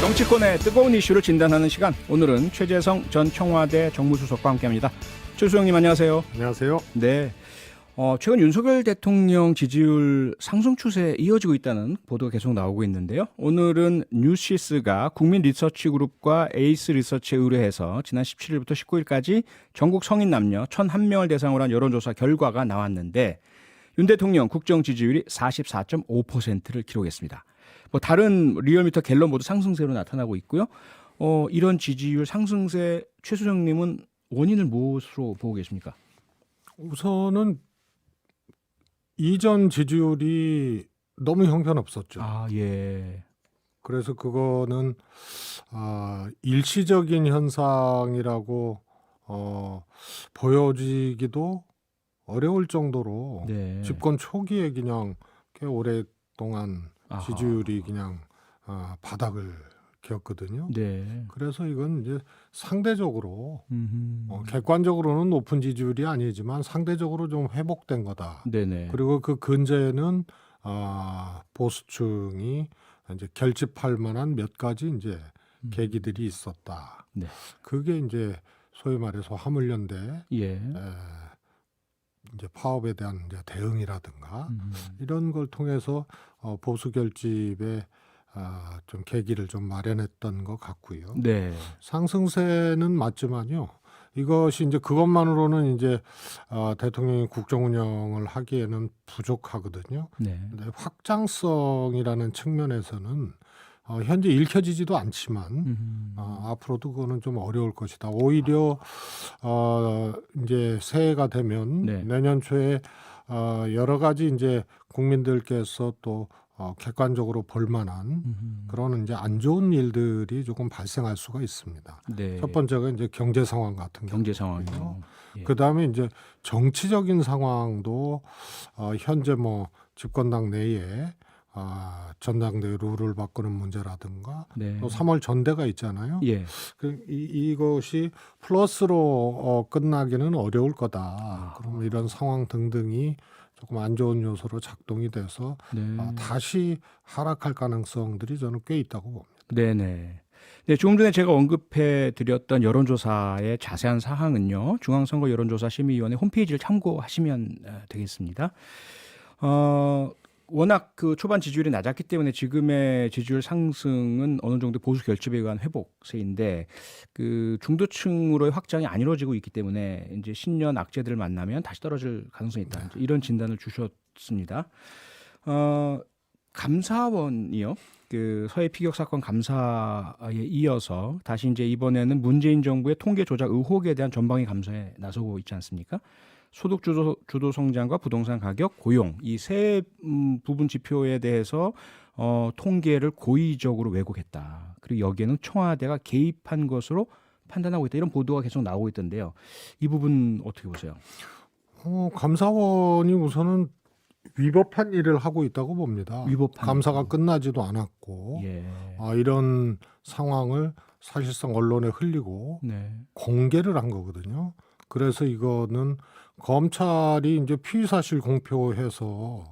정치권의 뜨거운 이슈를 진단하는 시간. 오늘은 최재성 전 청와대 정무수석과 함께합니다. 최 수석님 안녕하세요. 안녕하세요. 네. 어, 최근 윤석열 대통령 지지율 상승 추세에 이어지고 있다는 보도가 계속 나오고 있는데요. 오늘은 뉴시스가 국민 리서치 그룹과 에이스 리서치에 의뢰해서 지난 17일부터 19일까지 전국 성인 남녀 1,001명을 대상으로 한 여론조사 결과가 나왔는데 윤 대통령 국정 지지율이 44.5%를 기록했습니다. 뭐 다른 리얼미터 갤럽 모두 상승세로 나타나고 있고요. 어, 이런 지지율 상승세 최수정님은 원인을 무엇으로 보고 계십니까? 우선은 이전 지지율이 너무 형편없었죠. 아, 예. 그래서 그거는 아, 일시적인 현상이라고 어, 보여지기도 어려울 정도로 네. 집권 초기에 그냥 꽤 오랫동안 아하. 지지율이 그냥 아, 바닥을 기었거든요. 네. 그래서 이건 이제 상대적으로 음흠. 어, 객관적으로는 높은 지지율이 아니지만 상대적으로 좀 회복된 거다. 네네. 그리고 그 근저에는 아, 보수층이 이제 결집할 만한 몇 가지 이제 음. 계기들이 있었다. 네. 그게 이제 소위 말해서 화물연대 예. 에, 이제 파업에 대한 이제 대응이라든가 음. 이런 걸 통해서 어, 보수 결집에 아, 좀 계기를 좀 마련했던 것 같고요. 네. 상승세는 맞지만요. 이것이 이제 그것만으로는 이제 어, 대통령이 국정 운영을 하기에는 부족하거든요. 네. 근데 확장성이라는 측면에서는 어, 현재 읽혀지지도 않지만 음. 어, 앞으로도 그거는 좀 어려울 것이다. 오히려 어, 이제 새해가 되면 네. 내년 초에 어, 여러 가지 이제 국민들께서 또 어, 객관적으로 볼 만한 음흠. 그런 이제 안 좋은 일들이 조금 발생할 수가 있습니다. 네. 첫 번째가 이제 경제 상황 같은 경제. 상황이요. 예. 그 다음에 이제 정치적인 상황도 어, 현재 뭐 집권당 내에 아, 전당대 룰을 바꾸는 문제라든가 네. 또 3월 전대가 있잖아요. 예. 그 이, 이것이 플러스로 어, 끝나기는 어려울 거다. 아. 그럼 이런 상황 등등이 조금 안 좋은 요소로 작동이 돼서 네. 어, 다시 하락할 가능성들이 저는 꽤 있다고 봅니다. 네네. 네, 조금 전에 제가 언급해 드렸던 여론조사의 자세한 사항은요. 중앙선거 여론조사 심의위원회 홈페이지를 참고하시면 어, 되겠습니다. 어, 워낙 그 초반 지지율이 낮았기 때문에 지금의 지지율 상승은 어느 정도 보수 결집에 의한 회복세인데 그 중도층으로의 확장이 안 이루어지고 있기 때문에 이제 신년 악재들을 만나면 다시 떨어질 가능성이 있다. 이런 진단을 주셨습니다. 어, 감사원이요. 그 서해 피격 사건 감사에 이어서 다시 이제 이번에는 문재인 정부의 통계 조작 의혹에 대한 전방위 감사에 나서고 있지 않습니까? 소득 주도, 주도 성장과 부동산 가격, 고용 이세 음, 부분 지표에 대해서 어, 통계를 고의적으로 왜곡했다. 그리고 여기에는 청와대가 개입한 것으로 판단하고 있다. 이런 보도가 계속 나오고 있던데요. 이 부분 어떻게 보세요? 어, 감사원이 우선은 위법한 일을 하고 있다고 봅니다. 위법한 감사가 거. 끝나지도 않았고 예. 아, 이런 상황을 사실상 언론에 흘리고 네. 공개를 한 거거든요. 그래서 이거는 검찰이 이제 피의 사실 공표해서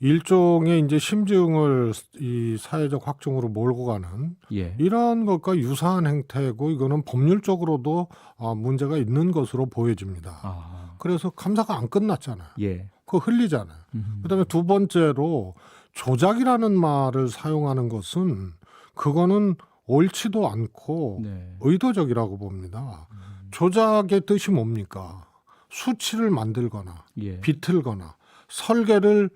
일종의 이제 심증을 이 사회적 확증으로 몰고 가는 예. 이런 것과 유사한 행태고 이거는 법률적으로도 아, 문제가 있는 것으로 보여집니다. 아. 그래서 감사가 안 끝났잖아요. 예. 그거 흘리잖아요. 음. 그다음에 두 번째로 조작이라는 말을 사용하는 것은 그거는 옳지도 않고 네. 의도적이라고 봅니다. 조작의 뜻이 뭡니까? 수치를 만들거나 예. 비틀거나 설계를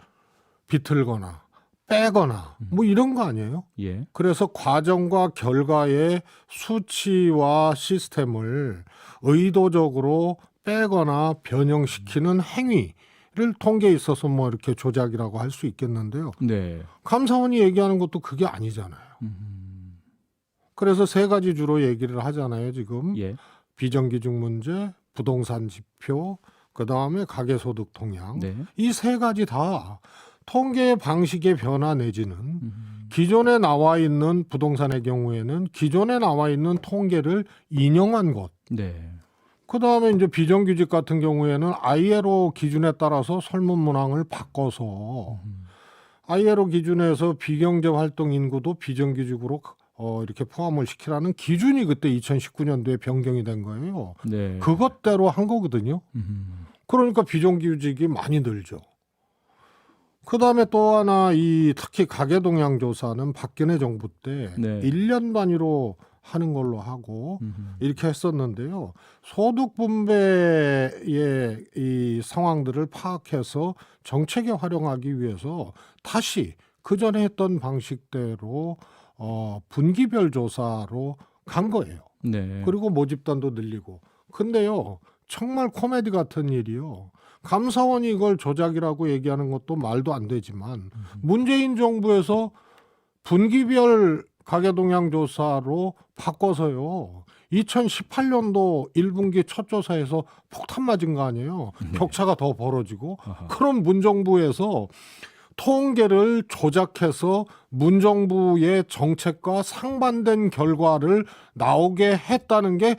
비틀거나 빼거나 뭐 이런 거 아니에요? 예. 그래서 과정과 결과의 수치와 시스템을 의도적으로 빼거나 변형시키는 행위를 통계에 있어서 뭐 이렇게 조작이라고 할 수 있겠는데요. 네. 감사원이 얘기하는 것도 그게 아니잖아요. 음. 그래서 세 가지 주로 얘기를 하잖아요, 지금. 예. 비정기중 문제, 부동산 지표, 그 다음에 가계소득 통양. 네. 이 세 가지 다 통계 방식의 변화 내지는 음. 기존에 나와 있는 부동산의 경우에는 기존에 나와 있는 통계를 인용한 것. 네. 그 다음에 이제 비정규직 같은 경우에는 ILO 기준에 따라서 설문 문항을 바꿔서 음. ILO 기준에서 비경제 활동 인구도 비정규직으로 어, 이렇게 포함을 시키라는 기준이 그때 2019년도에 변경이 된 거예요. 네. 그것대로 한 거거든요. 음. 그러니까 비정규직이 많이 늘죠. 그 다음에 또 하나 이 특히 가계 동향 조사는 박근혜 정부 때 네. 1년 단위로 하는 걸로 하고 음. 이렇게 했었는데요. 소득 분배의 이 상황들을 파악해서 정책에 활용하기 위해서 다시 그 전에 했던 방식대로 어, 분기별 조사로 간 거예요. 네. 그리고 모집단도 늘리고. 근데요, 정말 코미디 같은 일이요. 감사원이 이걸 조작이라고 얘기하는 것도 말도 안 되지만 문재인 정부에서 분기별 가계동향 조사로 바꿔서요. 2018년도 1분기 첫 조사에서 폭탄 맞은 거 아니에요. 격차가 더 벌어지고 아하. 그런 문정부에서 통계를 조작해서 문정부의 정책과 상반된 결과를 나오게 했다는 게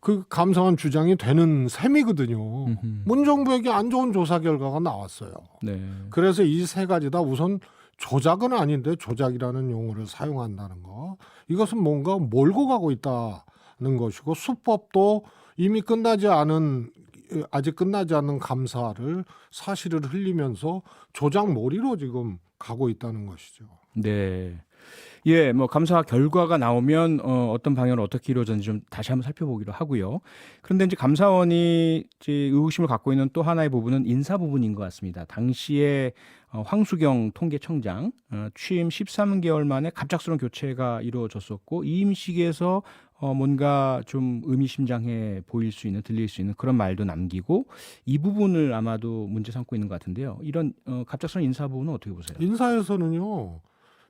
그 감사원 주장이 되는 셈이거든요. 음흠. 문정부에게 안 좋은 조사 결과가 나왔어요. 네. 그래서 이 세 가지 다 우선 조작은 아닌데 조작이라는 용어를 사용한다는 거. 이것은 뭔가 몰고 가고 있다는 것이고 수법도 이미 끝나지 않은 아직 끝나지 않은 감사를 사실을 흘리면서 조작 몰이로 지금 가고 있다는 것이죠. 네. 예, 뭐 감사 결과가 나오면 어, 어떤 방향으로 어떻게 이루어졌는지 좀 다시 한번 살펴보기로 하고요. 그런데 이제 감사원이 이제 의구심을 갖고 있는 또 하나의 부분은 인사 부분인 것 같습니다. 당시에 어, 황수경 통계청장 어, 취임 13개월 만에 갑작스러운 교체가 이루어졌었고 이임식에서 어, 뭔가 좀 의미심장해 보일 수 있는 들릴 수 있는 그런 말도 남기고 이 부분을 아마도 문제 삼고 있는 것 같은데요. 이런 어, 갑작스러운 인사 부분은 어떻게 보세요? 인사에서는요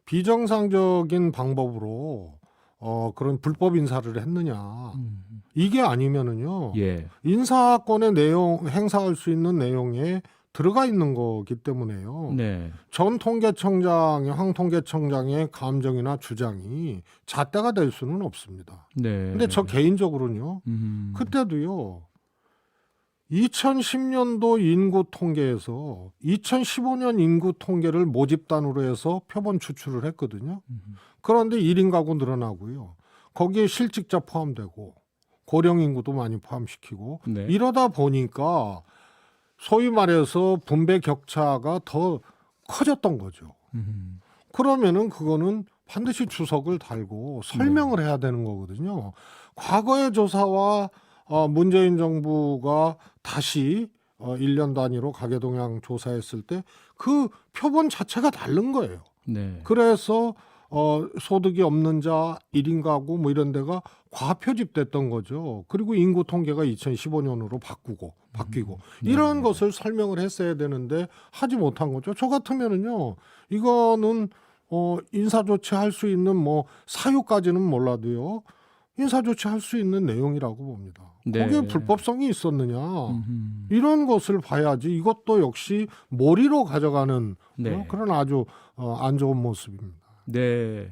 비정상적인 방법으로 어, 그런 불법 인사를 했느냐 음, 이게 아니면은요 예. 인사권의 내용 행사할 수 있는 내용에 들어가 있는 거기 때문에요. 네. 전 통계청장의 황 통계청장의 감정이나 주장이 잣대가 될 수는 없습니다. 네. 근데 저 개인적으로는요. 음. 그때도요. 2010년도 인구 통계에서 2015년 인구 통계를 모집단으로 해서 표본 추출을 했거든요. 음. 그런데 1인 가구 늘어나고요. 거기에 실직자 포함되고 고령 인구도 많이 포함시키고 네. 이러다 보니까 소위 말해서 분배 격차가 더 커졌던 거죠. 음. 그러면은 그거는 반드시 주석을 달고 설명을 해야 되는 거거든요. 과거의 조사와 어, 문재인 정부가 다시 어, 1년 단위로 가계동향 조사했을 때 그 표본 자체가 다른 거예요. 네. 그래서 어, 소득이 없는 자 1인 가구 뭐 이런 데가 과표집됐던 거죠. 그리고 인구 통계가 2015년으로 바꾸고 바뀌고 네. 이런 것을 설명을 했어야 되는데 하지 못한 거죠. 저 같으면은요. 이거는 어, 인사 조치할 수 있는 뭐 사유까지는 몰라도요. 인사 조치 할 수 있는 내용이라고 봅니다. 네. 거기에 불법성이 있었느냐. 음. 이런 것을 봐야지 이것도 역시 몰이로 가져가는 네. 어, 그런 아주 어, 안 좋은 모습입니다. 네.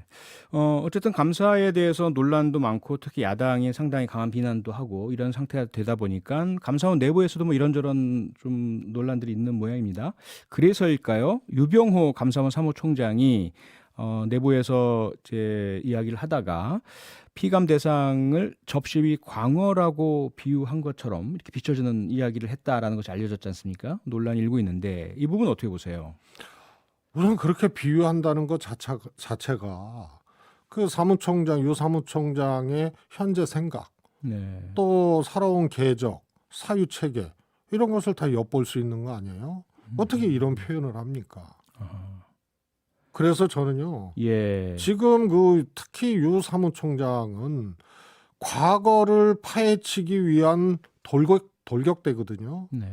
어, 어쨌든 감사에 대해서 논란도 많고 특히 야당이 상당히 강한 비난도 하고 이런 상태가 되다 보니까 감사원 내부에서도 뭐 이런저런 좀 논란들이 있는 모양입니다. 그래서일까요? 유병호 감사원 사무총장이 어, 내부에서 이제 이야기를 하다가 피감 대상을 접시위 광어라고 비유한 것처럼 이렇게 비춰지는 이야기를 했다라는 것이 알려졌지 않습니까? 논란이 일고 있는데 이 부분 어떻게 보세요? 우선 그렇게 비유한다는 것 자체가, 자체가 그 사무총장 유 사무총장의 현재 생각 네. 또 살아온 계적 사유 체계 이런 것을 다 엿볼 수 있는 거 아니에요? 어떻게 이런 표현을 합니까? 아, 그래서 저는요 예. 지금 그 특히 유 사무총장은 과거를 파헤치기 위한 돌격 돌격대거든요. 네.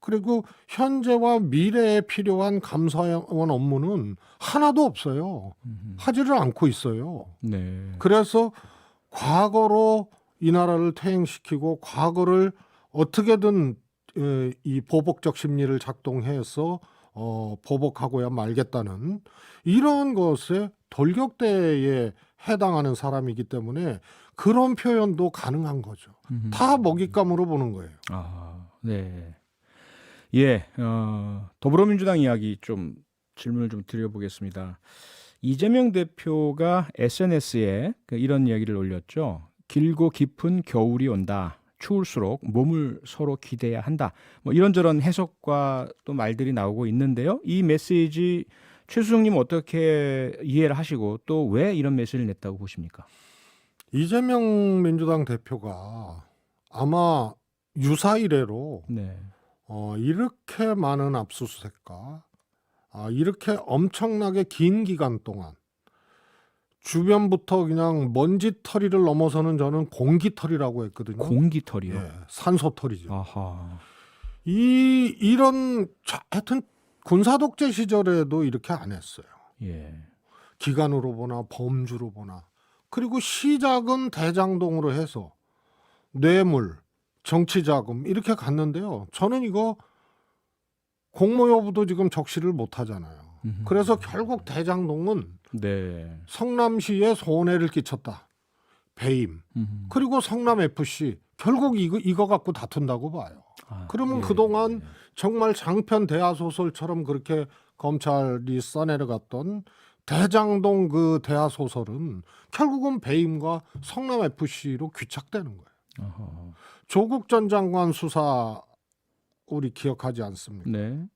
그리고 현재와 미래에 필요한 감사원 업무는 하나도 없어요. 음. 하지를 않고 있어요. 네. 그래서 과거로 이 나라를 퇴행시키고 과거를 어떻게든 에, 이 보복적 심리를 작동해서 어, 보복하고야 말겠다는 이런 것에 돌격대에 해당하는 사람이기 때문에 그런 표현도 가능한 거죠. 음. 다 먹잇감으로 보는 거예요. 아, 네. 예, 어, 더불어민주당 이야기 좀 질문을 좀 드려보겠습니다. 이재명 대표가 SNS에 그 이런 이야기를 올렸죠. 길고 깊은 겨울이 온다. 추울수록 몸을 서로 기대야 한다. 뭐 이런저런 해석과 또 말들이 나오고 있는데요. 이 메시지 최수정님 어떻게 이해를 하시고 또 왜 이런 메시지를 냈다고 보십니까? 이재명 민주당 대표가 아마 유사 이래로 네. 어, 이렇게 많은 압수수색과 아, 이렇게 엄청나게 긴 기간 동안 주변부터 그냥 먼지 털이를 넘어서는 저는 공기 털이라고 했거든요. 공기 털이요. 예, 산소 털이죠. 아하. 이 이런 자- 하여튼 군사 독재 시절에도 이렇게 안 했어요. 예. 기간으로 보나 범주로 보나 그리고 시작은 대장동으로 해서 뇌물, 정치 자금 이렇게 갔는데요. 저는 이거 공모 여부도 지금 적시를 못 하잖아요. 음흠. 그래서 결국 대장동은 네. 성남시에 손해를 끼쳤다. 배임. 음흠. 그리고 성남 FC 결국 이거 이거 갖고 다툰다고 봐요. 아, 그러면 예, 그동안 예. 정말 장편 대하 소설처럼 그렇게 검찰이 써내려갔던 대장동 그 대하 소설은 결국은 배임과 성남 FC로 귀착되는 거예요. 아하. 조국 전 장관 수사 우리 기억하지 않습니까? 네.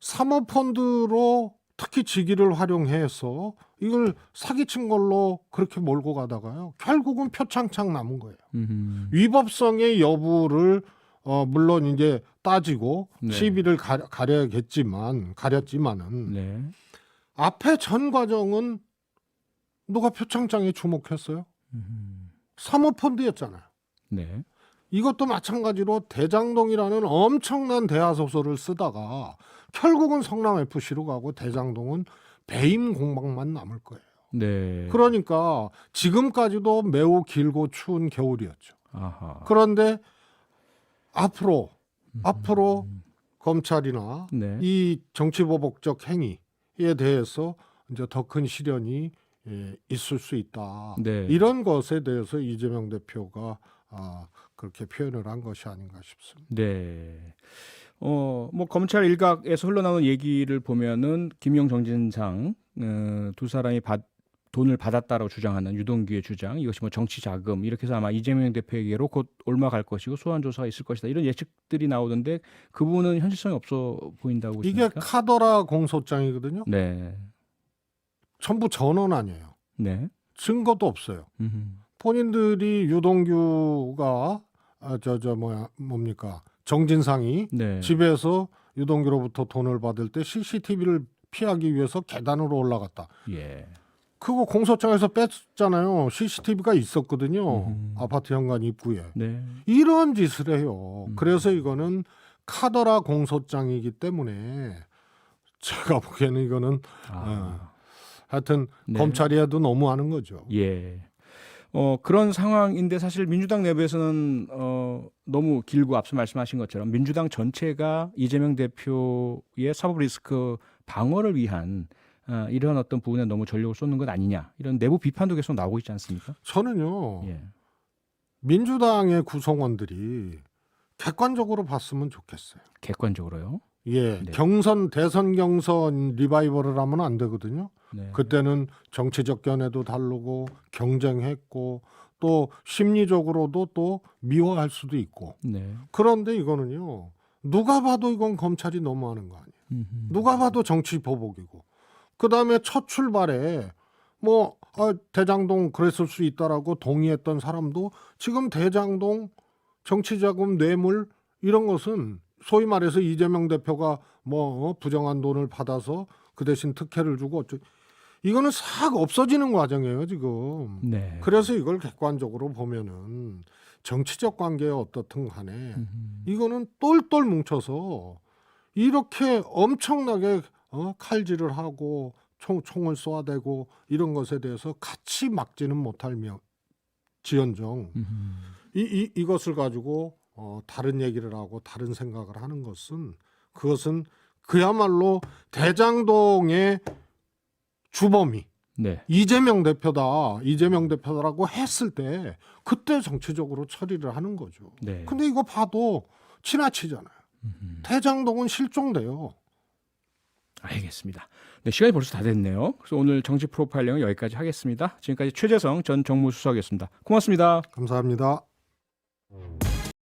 사모펀드로 특히 직위를 활용해서 이걸 사기친 걸로 그렇게 몰고 가다가요. 결국은 표창창 남은 거예요. 음흠. 위법성의 여부를 어 물론 이제 따지고 네. 시비를 가, 가려야겠지만 가렸지만은 네. 앞에 전 과정은 누가 표창장에 주목했어요? 음흠. 사모펀드였잖아요. 네. 이것도 마찬가지로 대장동이라는 엄청난 대하 소설을 쓰다가 결국은 성남 FC로 가고 대장동은 배임 공방만 남을 거예요. 네. 그러니까 지금까지도 매우 길고 추운 겨울이었죠. 아하. 그런데 앞으로 앞으로 검찰이나 네. 이 정치보복적 행위에 대해서 이제 더 큰 시련이 예, 있을 수 있다. 네. 이런 것에 대해서 이재명 대표가 아, 그렇게 표현을 한 것이 아닌가 싶습니다. 네. 어, 뭐 검찰 일각에서 흘러나오는 얘기를 보면은 김용 정진상 어, 두 사람이 받, 돈을 받았다라고 주장하는 유동규의 주장 이것이 뭐 정치 자금 이렇게 해서 아마 이재명 대표에게로 곧 올마갈 것이고 소환 조사가 있을 것이다 이런 예측들이 나오던데 그 부분은 현실성이 없어 보인다고 이게 보십니까? 카더라 공소장이거든요. 네. 전부 전원 아니에요. 네. 증거도 없어요. 음흠. 본인들이 유동규가 아, 저, 저 뭐야 뭡니까 정진상이 네. 집에서 유동규로부터 돈을 받을 때 CCTV를 피하기 위해서 계단으로 올라갔다. 예. 그거 공소장에서 뺐잖아요. CCTV가 있었거든요. 음. 아파트 현관 입구에. 네. 이런 짓을 해요. 음. 그래서 이거는 카더라 공소장이기 때문에 제가 보기에는 이거는 아. 하여튼 네. 검찰이 해도 너무하는 거죠. 예. 어, 그런 상황인데 사실 민주당 내부에서는 어, 너무 길고 앞서 말씀하신 것처럼 민주당 전체가 이재명 대표의 사법 리스크 방어를 위한 어, 이런 어떤 부분에 너무 전력을 쏟는 것 아니냐 이런 내부 비판도 계속 나오고 있지 않습니까? 저는요 예. 민주당의 구성원들이 객관적으로 봤으면 좋겠어요. 객관적으로요. 예, 네. 경선 대선 경선 리바이벌을 하면 안 되거든요. 네. 그때는 정치적 견해도 다르고 경쟁했고 또 심리적으로도 또 미워할 수도 있고 네. 그런데 이거는요 누가 봐도 이건 검찰이 너무하는 거 아니에요. 음흠. 누가 봐도 정치 보복이고 그 다음에 첫 출발에 뭐 아, 대장동 그랬을 수 있다라고 동의했던 사람도 지금 대장동 정치자금 뇌물 이런 것은 소위 말해서 이재명 대표가 뭐 어, 부정한 돈을 받아서 그 대신 특혜를 주고 어쩌 이거는 싹 없어지는 과정이에요 지금. 네. 그래서 이걸 객관적으로 보면은 정치적 관계에 어떻든 간에 음흠. 이거는 똘똘 뭉쳐서 이렇게 엄청나게 어, 칼질을 하고 총, 총을 쏘아대고 이런 것에 대해서 같이 막지는 못할 명 지연정 음흠. 이, 이, 이것을 가지고 어, 다른 얘기를 하고 다른 생각을 하는 것은 그것은 그야말로 대장동의 주범이 네. 이재명 대표다 이재명 대표다라고 했을 때 그때 정치적으로 처리를 하는 거죠. 네. 근데 이거 봐도 지나치잖아요. 음흠. 대장동은 실종돼요. 알겠습니다. 네, 시간이 벌써 다 됐네요. 그래서 오늘 정치 프로파일링은 여기까지 하겠습니다. 지금까지 최재성 전 정무수석이었습니다. 고맙습니다. 감사합니다.